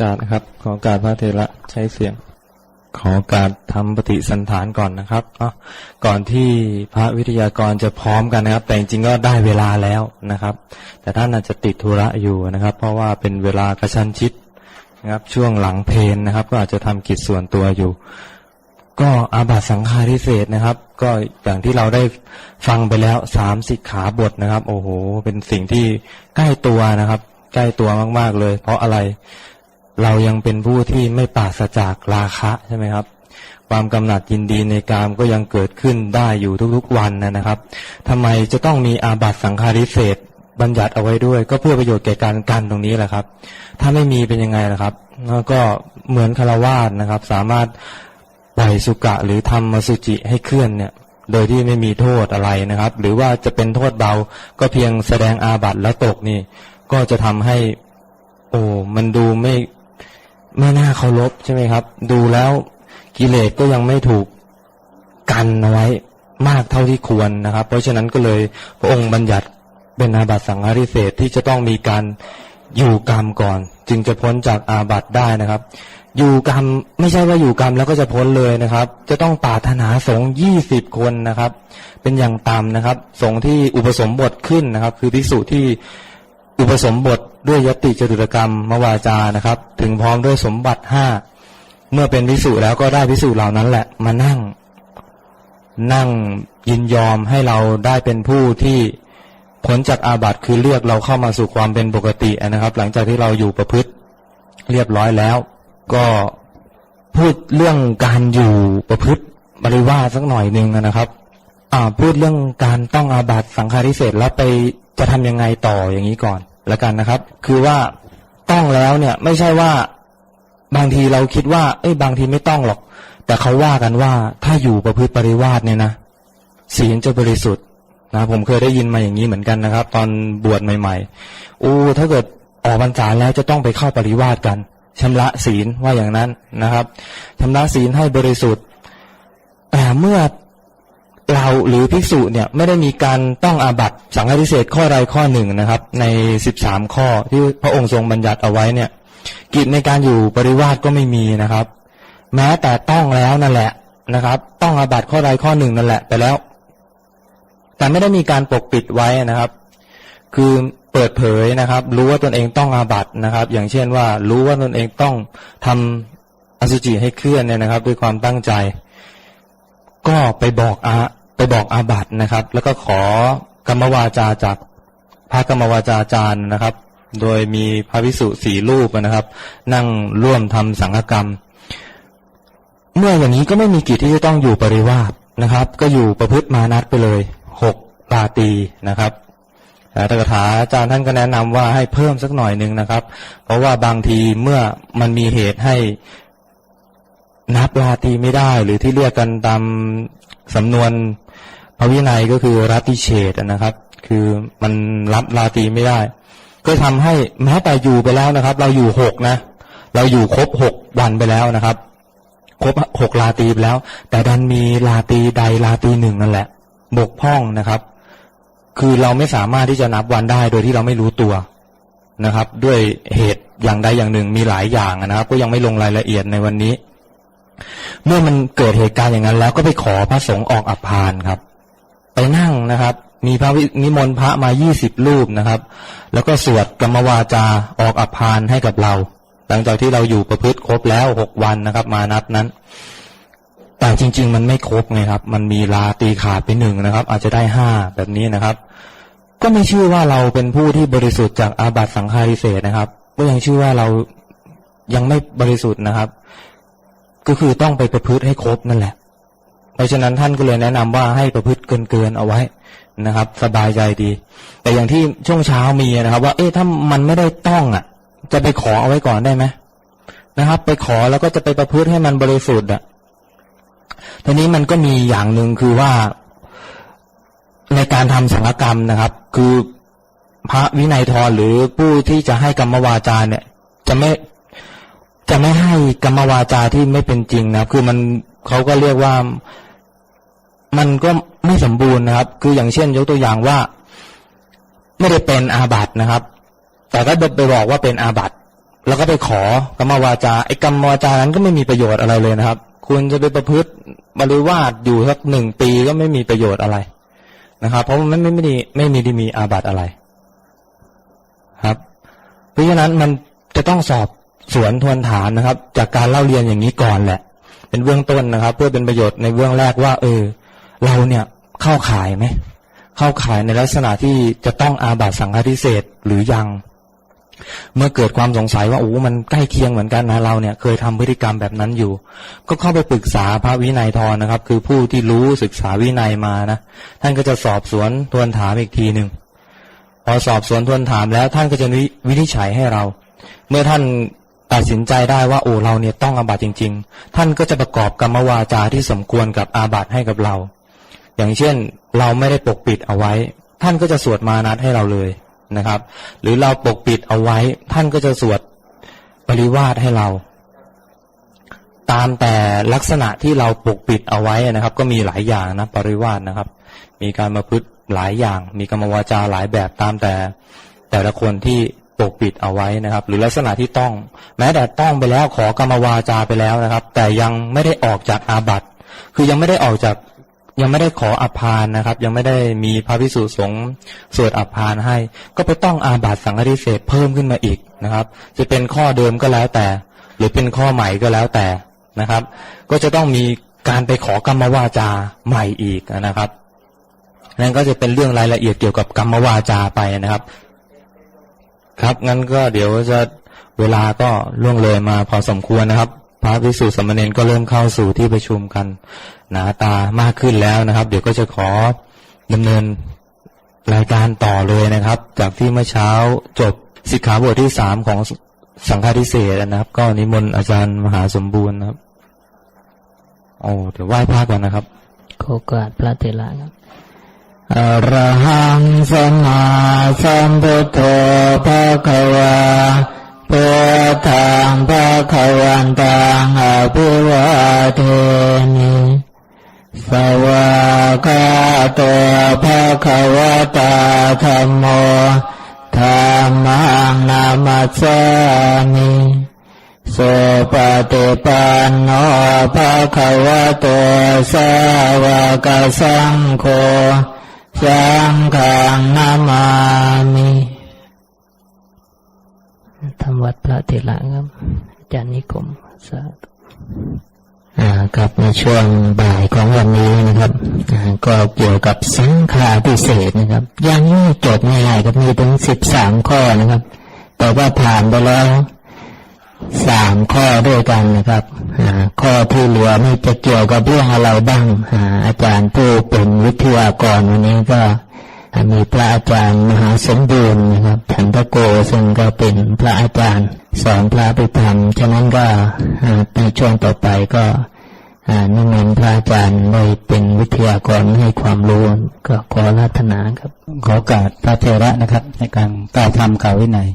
การนะครับ ขอการพระเทระใช้เสียง ขอการทำปฏิสันฐานก่อนนะครับอะก่อนที่พระวิทยากรจะพร้อมกันนะครับ แต่จริงๆก็ได้เวลาแล้วนะครับ แต่ท่านอาจจะติดธุระอยู่นะครับ เพราะว่าเป็นเวลากระชั้นชิดนะครับ ช่วงหลังเพลนนะครับ ก็อาจจะทำกิจส่วนตัวอยู่ ก็อาบัตสังฆาทิเศษนะครับ ก็อย่างที่เราได้ฟังไปแล้วสามสิกขาบทนะครับ โอ้โห เป็นสิ่งที่ใกล้ตัวนะครับใกล้ตัวมาก ๆ เลย เพราะอะไร เรายังเป็นผู้ที่ไม่ปราศจากราคะใช่ไหมครับ ความกำหนัดยินดีในกามก็ยังเกิดขึ้นได้อยู่ทุกๆวันนะครับทำไมจะต้องมีอาบัตสังฆาริเศษบัญญัติเอาไว้ด้วย ก็เพื่อประโยชน์แก่การกันตรงนี้แหละครับ ถ้าไม่มีเป็นยังไงล่ะครับก็เหมือนคารวาสนะครับ สามารถปล่อยสุกะหรือทำมสุจิให้เคลื่อนเนี่ย โดยที่ไม่มีโทษอะไรนะครับ หรือว่าจะเป็นโทษเบา ก็เพียงแสดงอาบัตแล้วตกนี่ ก็จะทำให้ โอ้มันดูไม่ ไม่น่าเคารพใช่ไหมครับ ดูแล้วกิเลสก็ยังไม่ถูกกันเอาไว้มากเท่าที่ควรนะครับ เพราะฉะนั้นก็เลยพระองค์บัญญัติเป็นอาบัติสังฆาริเศษที่จะต้องมีการอยู่กรรมก่อน จึงจะพ้นจากอาบัติได้นะครับ อยู่กรรมไม่ใช่ว่าอยู่กรรมแล้วก็จะพ้นเลยนะครับ จะต้องปาถนาสงฆ์ยี่สิบคนนะครับ เป็นอย่างต่ำนะครับ สงฆ์ที่อุปสมบทขึ้นนะครับ คือภิกษุที่ อุปสมบทด้วยยติจตุรกรรมมวาจานะครับ ถึงพร้อมด้วยสมบัติห้าเมื่อเป็นพิสุแล้วก็ได้พิสุเหล่านั้นแหละมานั่ง นั่งยินยอมให้เราได้เป็นผู้ที่พ้นจากอาบัติคือเรียกเราเข้ามาสู่ความเป็นปกตินะครับ หลังจากที่เราอยู่ประพฤติเรียบร้อยแล้ว ก็พูดเรื่องการอยู่ประพฤติบริวาสสักหน่อยหนึ่งนะครับ อ่าพูดเรื่องการต้องอาบัติสังฆาริเศษแล้วไป จะทำยังไงต่ออย่างนี้ก่อนแล้วกันนะครับ คือว่าต้องแล้วเนี่ย ไม่ใช่ว่าบางทีเราคิดว่า เอ้ยบางทีไม่ต้องหรอก แต่เขาว่ากันว่าถ้าอยู่ประพฤติปริวาสเนี่ยนะศีลจะบริสุทธิ์นะผมเคยได้ยินมาอย่างนี้เหมือนกันนะครับ ตอนบวชใหม่ๆโอ้ถ้าเกิดออกพรรษาแล้วจะต้องไปเข้าปริวาสกันชำระศีลว่าอย่างนั้นนะครับชำระศีลให้บริสุทธิ์ แต่เมื่อ เราหรือภิกษุเนี่ยไม่ได้มีการต้องอาบัตสังฆทิเศษข้อใดข้อหนึ่งนะครับ ในสิบสามข้อที่พระองค์ทรงบัญญัติเอาไว้เนี่ย กิจในการอยู่ปริวาสก็ไม่มีนะครับ แม้แต่ต้องแล้วนั่นแหละนะครับ ต้องอาบัตข้อใดข้อหนึ่งนั่นแหละไปแล้ว แต่ไม่ได้มีการปกปิดไว้นะครับ คือเปิดเผยนะครับ รู้ว่าตนเองต้องอาบัตนะครับ อย่างเช่นว่า รู้ว่าตนเองต้องทำอสุจิให้เคลื่อนเนี่ยนะครับ ด้วยความตั้งใจ ก็ไปบอกอา บอกอาบัตนะครับ แล้วก็ขอกรรมวาจาจากพระกรรมวาจาจารย์นะครับ โดยมีพระวิสุสี่รูปนะครับ นั่งร่วมทำสังฆกรรม เมื่ออย่างนี้ก็ไม่มีกิจที่จะต้องอยู่ปริวาสนะครับ ก็อยู่ประพฤติมานัดไปเลยหกปาตีนะครับแต่ตถาอาจารย์ท่านก็แนะนำว่าให้เพิ่มสักหน่อยหนึ่งนะครับ เพราะว่าบางทีเมื่อมันมีเหตุให้นับลาตีไม่ได้ หรือที่เรียกกันตามสำนวน พระวินัยก็คือรัติเฉดนะครับ คือมันรับลาตีไม่ได้ ก็ทำให้แม้แต่อยู่ไปแล้วนะครับ เราอยู่หกนะ เราอยู่ครบหกวันไปแล้วนะครับ ครบหกลาตีไปแล้ว แต่ดันมีลาตีใดลาตีหนึ่งนั่นแหละ บกพร่องนะครับ คือเราไม่สามารถที่จะนับวันได้โดยที่เราไม่รู้ตัวนะครับ ด้วยเหตุอย่างใดอย่างหนึ่งมีหลายอย่างนะครับ ก็ยังไม่ลงรายละเอียดในวันนี้ เมื่อมันเกิดเหตุการณ์อย่างนั้นแล้วก็ไปขอพระสงฆ์ออกอัปพานครับ ไปนั่งนะครับ มีพระวินิมนต์พระมายี่สิบรูปนะครับ แล้วก็สวดกรรมวาจาออกอัปพานให้กับเรา หลังจากที่เราอยู่ประพฤติครบแล้วหกวันนะครับ มานัดนั้น แต่จริง ๆ มันไม่ครบไงครับ มันมีลาตีขาดไปหนึ่งนะครับ อาจจะได้ห้าแบบนี้นะครับ ก็ไม่ชื่อว่าเราเป็นผู้ที่บริสุทธิ์จากอาบัติสังฆาริเศษนะครับก็ยังชื่อว่าเรายังไม่บริสุทธิ์นะครับ ก็คือต้องไปประพฤติให้ครบนั่นแหละ เพราะฉะนั้นท่านก็เลยแนะนำว่าให้ประพฤติเกินๆเอาไว้นะครับ สบายใจดี แต่อย่างที่ช่วงเช้ามีนะครับ ว่า เอ๊ะถ้ามันไม่ได้ต้องอะ จะไปขอเอาไว้ก่อนได้ไหมนะครับ ไปขอแล้วก็จะไปประพฤติให้มันบริสุทธิ์อะทีนี้มันก็มีอย่างหนึ่งคือว่าในการทำสังฆกรรมนะครับ คือพระวินัยทรหรือผู้ที่จะให้กรรมวาจาเนี่ย จะไม่จะไม่ให้กรรมวาจาที่ไม่เป็นจริงนะครับ คือมัน เขาก็เรียกว่ามันก็ไม่สมบูรณ์นะครับ คืออย่างเช่น ยกตัวอย่างว่า ไม่ได้เป็นอาบัตนะครับ แต่ก็ไปบอกว่าเป็นอาบัตแล้วก็ไปขอกรรมวาจาไอ้กรรมวาจานั้นก็ไม่มีประโยชน์อะไรเลยนะครับ คุณจะไปประพฤติบริวาสอยู่สักหนึ่งปีก็ไม่มีประโยชน์อะไรนะครับ เพราะมันไม่ไม่ได้ไม่มีได้มีอาบัตอะไร ครับ เพราะฉะนั้นมันจะต้องสอบสวนทวนฐานนะครับ จากการเล่าเรียนอย่างนี้ก่อนแหละ เป็นเบื้องต้นนะครับ เพื่อเป็นประโยชน์ในเบื้องแรกว่า เออ เราเนี่ยเข้าขายไหมเข้าขายในลักษณะที่จะต้องอาบัตสังฆทิเศษหรือยัง เมื่อเกิดความสงสัยว่าโอ้มันใกล้เคียงเหมือนกันนะเราเนี่ย เคยทำพฤติกรรมแบบนั้นอยู่ ก็เข้าไปปรึกษาพระวินัยทรนะครับ คือผู้ที่รู้ศึกษาวินัยมานะท่านก็จะสอบสวนทวนถามอีกทีหนึ่งพอสอบสวนทวนถามแล้วท่านก็จะวินิจฉัยให้เรา เมื่อท่าน ตัดสินใจได้ว่าโอ้เราเนี่ยต้องอาบัตจริง ๆ ท่านก็จะประกอบกรรมวาจาที่สมควรกับอาบัตให้กับเรา อย่างเช่นเราไม่ได้ปกปิดเอาไว้ ท่านก็จะสวดมานัดให้เราเลยนะครับ หรือเราปกปิดเอาไว้ ท่านก็จะสวดปริวาสให้เรา ตามแต่ลักษณะที่เราปกปิดเอาไว้นะครับ ก็มีหลายอย่างนะปริวาสนะครับ มีการมาพฤติหลายอย่าง มีกรรมวาจาหลายแบบตามแต่แต่ละคนที่ ปกปิดเอาไว้นะครับ หรือลักษณะที่ต้อง แม้แต่ต้องไปแล้วขอกรรมวาจาไปแล้วนะครับ แต่ยังไม่ได้ออกจากอาบัติ คือยังไม่ได้ออกจากยังไม่ได้ขออภานนะครับ ยังไม่ได้มีพระพิสุสงฆ์สวดอภานให้ ก็ไปต้องอาบัติสังฆทิเศษเพิ่มขึ้นมาอีกนะครับ จะเป็นข้อเดิมก็แล้วแต่ หรือเป็นข้อใหม่ก็แล้วแต่นะครับ ก็จะต้องมีการไปขอกรรมวาจาใหม่อีกนะครับนั่นก็จะเป็นเรื่องรายละเอียดเกี่ยวกับกรรมวาจาไปนะครับ ครับ งั้นก็เดี๋ยวจะเวลาก็ล่วงเลยมาพอสมควรนะครับ พระภิกษุสามเณรก็เริ่มเข้าสู่ที่ประชุมกัน หนาตามากขึ้นแล้วนะครับ เดี๋ยวก็จะขอดำเนินรายการต่อเลยนะครับ จากที่เมื่อเช้าจบสิกขาบทที่สามของสังฆาทิเศษนะครับ ก็นิมนต์อาจารย์มหาสมบูรณ์ครับโอ้เดี๋ยวไหว้พระก่อนนะครับโอกาสพระเถระครับ อรหังสัมมาสัมพุทโธภะคะวาพุทธังภะคะวันตังอภิวาเทมิสวากาโตภะคะวะตาธัมโมธัมมังนามัสสามิสุปฏิปันโนภะคะวะโตสาวกสังโฆ สังฆังนามามิทำวัดพระเถระครับอาจารย์นิคมสาธุอ่าครับในช่วงบ่ายของวันนี้นะครับอ่าก็เกี่ยวกับสังฆาพิเศษนะครับยังไม่จบง่ายๆครับมีถึงสิบสามข้อนะครับ แต่ว่าผ่านไปแล้วสามข้อด้วยกันนะครับอ่า ข้อที่เหลือนี่จะเกี่ยวกับเรื่องอะไรบ้างอาจารย์ผู้เป็นวิทยากรวันนี้ก็มีพระอาจารย์มหาสมบูรณ์นะครับฉันทโกซึ่งก็เป็นพระอาจารย์สอนพระไปธรรมฉะนั้นก็ในช่วงต่อไปก็อ่านิมนต์พระอาจารย์ได้เป็นวิทยากรให้ความรู้ก็ขอรัตนาครับ ขอโอกาสพระเทระนะครับ ในการกล่าวธรรมกล่าววินัย